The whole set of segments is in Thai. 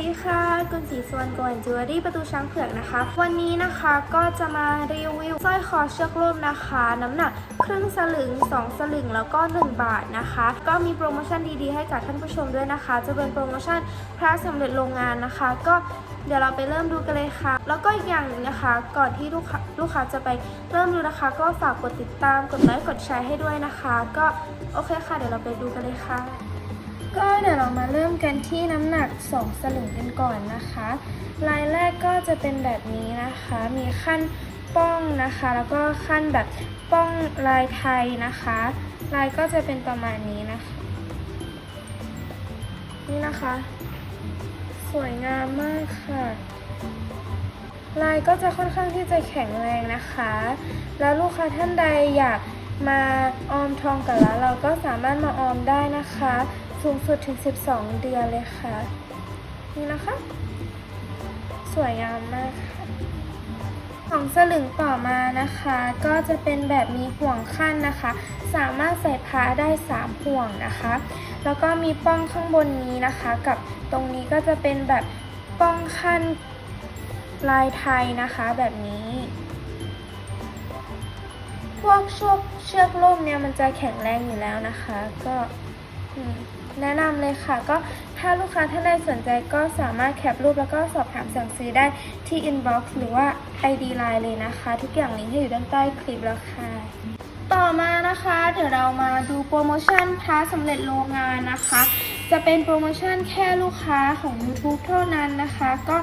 ดีค่ะกุลศรีสวนกวนจิวเวลรี่ประตูช้างเผือกนะคะ วันนี้นะคะก็จะมารีวิวสร้อยคอเชือกรูปนะคะ น้ำหนักครึ่งสลึง 2 สลึงแล้วก็ 1 บาทนะคะ ก็มีโปรโมชั่นดีๆ ให้กับท่านผู้ชมด้วยนะคะ จะเป็นโปรโมชั่นพระสำเร็จโรงงานนะคะ ก็เดี๋ยวเราไปเริ่มดูกันเลยค่ะ แล้วก็อีกอย่างหนึ่งนะคะ ก่อนที่ลูกค้าลูกค้าจะไปเริ่มดูนะคะ ก็ฝากกดติดตามกดไลค์กดแชร์ให้ด้วยนะคะ ก็โอเคค่ะ เดี๋ยวเราไปดูกันเลยค่ะ ก็เดี๋ยวเรามาเริ่มกันที่น้ำหนัก 2 สลึงกันก่อนนะคะ ลายแรกก็จะเป็นแบบนี้นะคะ มีขั้นป้องนะคะ แล้วก็ขั้นแบบป้องลายไทยนะคะ ลายก็จะเป็นประมาณนี้นะคะ นี่นะคะ สวยงามมากค่ะ ลายก็จะค่อนข้างที่จะแข็งแรงนะคะ แล้วลูกค้าท่านใดอยากมาออมทองกับเราเราก็สามารถมาออมได้นะคะ สูงสุดถึง 12 เดือนเลยค่ะ นี่นะคะ สวยงามมากค่ะของสลึงต่อมานะคะ ก็จะเป็นแบบมีห่วงขั้นนะคะ สามารถใส่ผ้าได้ 3 ห่วงนะคะ แล้วก็มีป้องข้างบนนี้นะคะ กับตรงนี้ก็จะเป็นแบบป้องขั้นลายไทยนะคะแบบนี้ พวกชวกเชือกล่มเนี่ยมันจะแข็งแรงอยู่แล้วนะคะ ก็อืม แนะนำเลยค่ะ ก็ถ้าลูกค้าท่านใดสนใจก็สามารถแคปรูปแล้วก็สอบถามสั่งซื้อได้ที่ inbox หรือว่า ID Line เลยนะคะ ทุกอย่างลิงก์ให้อยู่ด้านใต้คลิปแล้วค่ะ ต่อมานะคะ เดี๋ยวเรามาดูโปรโมชั่นพาสำเร็จโรงงานนะคะ จะเป็นโปรโมชั่นแค่ลูกค้าของ YouTube เท่านั้นนะคะ ก็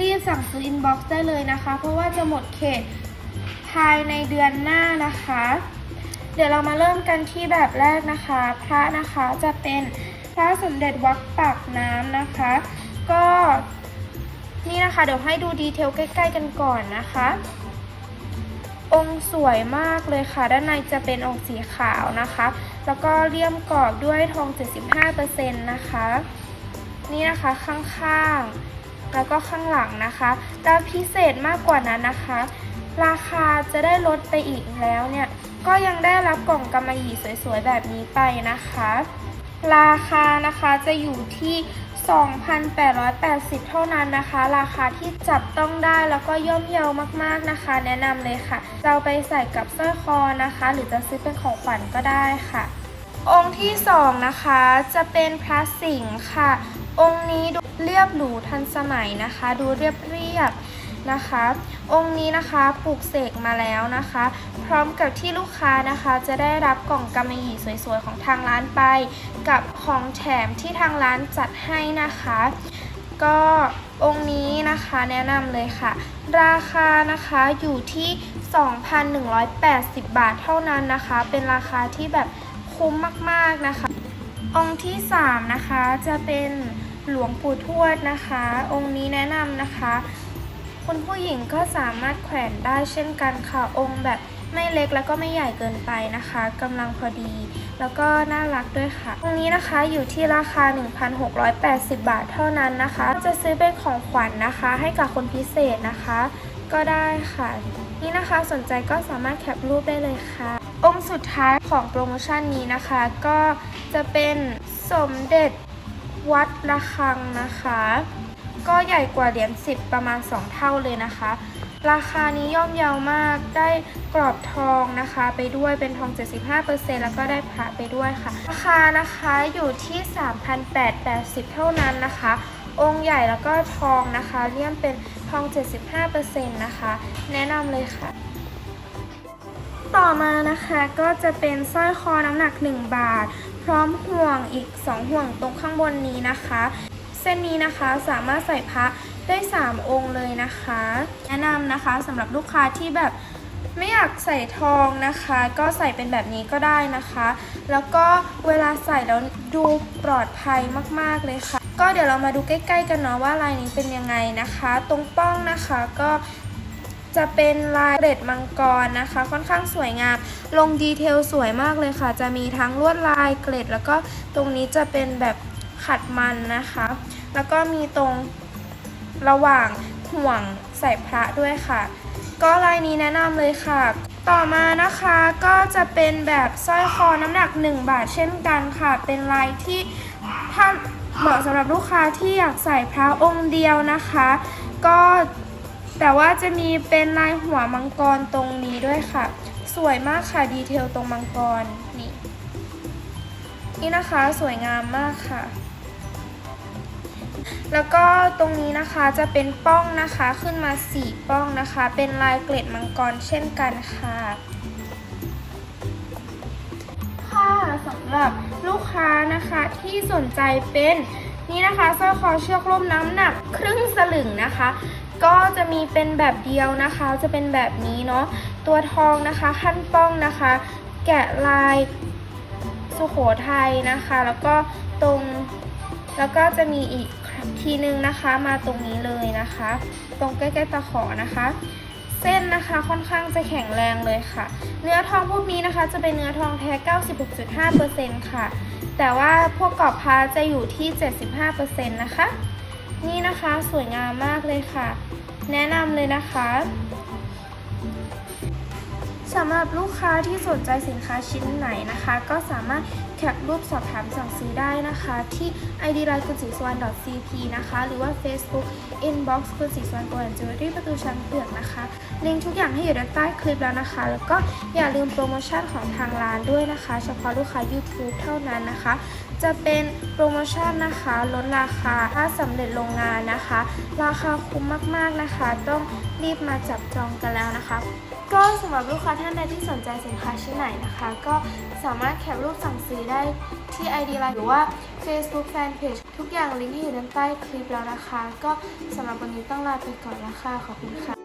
รีบสั่งซื้อ inbox ได้เลยนะคะ เพราะว่าจะหมดเขตภายในเดือนหน้านะคะ เดี๋ยวเรามาเริ่มกันที่แบบแรกนะคะ พระนะคะจะเป็น พระสมเด็จวัดปากน้ำนะคะ ก็นี่นะคะเดี๋ยวให้ดูดีเทลใกล้ๆกันก่อนนะคะ องค์สวยมากเลยค่ะ ด้านในจะเป็นองค์สีขาวนะคะ แล้วก็เลี่ยมกรอบด้วยทอง 75%นะคะ นี่นะคะข้างๆ แล้วก็ข้างหลังนะคะแล้วพิเศษมากกว่านั้นนะคะ ราคาจะได้ลดไปอีกแล้วเนี่ย ก็ยังได้รับกล่องกำมะหยี่สวยๆ แบบนี้ไปนะคะ ราคานะคะจะอยู่ที่ 2,880 เท่านั้นนะคะ ราคาที่จับต้องได้แล้วก็ย่อมเยาวมากๆนะคะ แนะนำเลยค่ะเอาไปใส่กับสร้อยคอนะคะ หรือจะซื้อเป็นของขวัญก็ได้ค่ะ องค์ที่สองนะคะจะเป็นพระสิงห์ค่ะ องค์นี้ดูเรียบหรูทันสมัยนะคะ ดูเรียบเรียบ นะคะ องค์นี้นะคะปลูกเสกมาแล้วนะคะ พร้อมกับที่ลูกค้านะคะ จะได้รับกล่องกำมะหยี่สวยๆของทางร้านไป กับของแถมที่ทางร้านจัดให้นะคะ ก็องค์นี้นะคะแนะนำเลยค่ะ ราคานะคะอยู่ที่ 2,180 บาทเท่านั้นนะคะ เป็นราคาที่แบบคุ้มมากๆนะคะ องค์ที่ 3 นะคะจะเป็นหลวงปู่ทวดนะคะ องค์นี้แนะนำนะคะ คุณผู้หญิงก็สามารถแขวนได้เช่นกันค่ะองค์แบบไม่เล็กแล้วก็ไม่ใหญ่เกินไปนะคะกำลังพอดี แล้วก็น่ารักด้วยค่ะ ตรงนี้นะคะอยู่ที่ราคา 1,680 บาทเท่านั้นนะคะ จะซื้อเป็นของขวัญนะคะ ให้กับคนพิเศษนะคะ ก็ได้ค่ะ นี่นะคะสนใจก็สามารถแคปรูปได้เลยค่ะ องค์สุดท้ายของโปรโมชั่นนี้นะคะ ก็จะเป็นสมเด็จวัดระฆังนะคะ ก็ใหญ่กว่าเหรียญ10 ประมาณ 2 เท่าเลยนะคะ ราคานี้ย่อมเยาวมากได้กรอบทองนะคะ ไปด้วยเป็นทอง 75%แล้วก็ได้พระไปด้วยค่ะ ราคานะคะอยู่ที่ 3,880 เท่านั้นนะคะ องค์ใหญ่แล้วก็ทองนะคะเลี่ยมเป็นทอง 75%นะคะ แนะนำเลยค่ะต่อมานะคะก็จะเป็นสร้อยคอน้ำหนัก 1 บาท พร้อมห่วงอีก 2 ห่วงตรงข้างบนนี้นะคะ เส้นนี้นะคะสามารถใส่พระได้ 3 องค์เลยนะคะ แนะนำนะคะสำหรับลูกค้าที่แบบไม่อยากใส่ทองนะคะ ก็ใส่เป็นแบบนี้ก็ได้นะคะ แล้วก็เวลาใส่แล้วดูปลอดภัยมากๆเลยค่ะ ก็เดี๋ยวเรามาดูใกล้ ๆ กันเนาะว่าลายนี้เป็นยังไงนะคะ ตรงป้องนะคะก็จะเป็นลายเกร็ดมังกรนะคะ ค่อนข้างสวยงาม ลงดีเทลสวยมากเลยค่ะ จะมีทั้งลวดลายเกร็ด แล้วก็ตรงนี้จะเป็นแบบ ขัดมันนะคะ แล้วก็มีตรงระหว่างห่วงใส่พระด้วยค่ะ ก็ลายนี้แนะนำเลยค่ะ ต่อมานะคะก็จะเป็นแบบสร้อยคอน้ำหนัก 1 บาทเช่นกันค่ะ เป็นลายที่ถ้าเหมาะสำหรับลูกค้าที่อยากใส่พระองค์เดียวนะคะ ก็แต่ว่าจะมีเป็นลายหัวมังกรตรงนี้ด้วยค่ะ สวยมากค่ะดีเทลตรงมังกรนี่นี่นะคะสวยงามมากค่ะ แล้วก็ตรงนี้นะคะจะเป็นป้องนะคะขึ้นมา 4 ป้องนะคะ เป็นลายเกล็ดมังกรเช่นกันค่ะค่ะสำหรับลูกค้านะคะที่สนใจเป็นนี่นะคะสร้อยคอเชือกร่มน้ำหนักครึ่งสลึงนะคะ ก็จะมีเป็นแบบเดียวนะคะ จะเป็นแบบนี้เนาะตัวทองนะคะขั้นป้องนะคะ แกะลายสุโขทัยนะคะ แล้วก็ตรงแล้วก็จะมีอีก ทีนึงนะคะมาตรงนี้เลยนะคะ ตรงใกล้ๆตะขอนะคะ เส้นนะคะค่อนข้างจะแข็งแรงเลยค่ะ เนื้อทองพวกนี้นะคะ จะเป็นเนื้อทองแท้ 96.5%ค่ะ แต่ว่าพวกกรอบพาจะอยู่ที่ 75%นะคะ นี่นะคะสวยงามมากเลยค่ะ แนะนำเลยนะคะ สำหรับลูกค้าที่สนใจสินค้าชิ้นไหนนะคะ ก็สามารถแคปรูปสอบถามสั่งซื้อได้นะคะ ที่ id line คุณศรีสวรรณ .cp นะคะ หรือว่า Facebook inbox คุณศรีสวรรณโกลด์จิวเวลรี่ประตูชั้นเปลือกนะคะลิงก์ทุกอย่างให้อยู่ด้านใต้คลิปแล้วนะคะ แล้วก็อย่าลืมโปรโมชั่นของทางร้านด้วยนะคะ เฉพาะลูกค้า YouTube เท่านั้นนะคะ จะเป็นโปรโมชั่นนะคะลดราคาถ้าสำเร็จโรงงานนะคะ ราคาคุ้มมากๆนะคะ ต้องรีบมาจับจองกันแล้วนะคะ ก็สำหรับลูกค้าท่านใดที่สนใจสินค้าชิ้นไหนนะคะ ก็สามารถแคปรูปสั่งซื้อได้ที่ ID Line หรือว่า Facebook Fanpage ทุกอย่างลิงก์ที่อยู่ด้านใต้คลิปแล้วนะคะ ก็สำหรับวันนี้ต้องลาไปก่อนแล้วค่ะขอบคุณค่ะ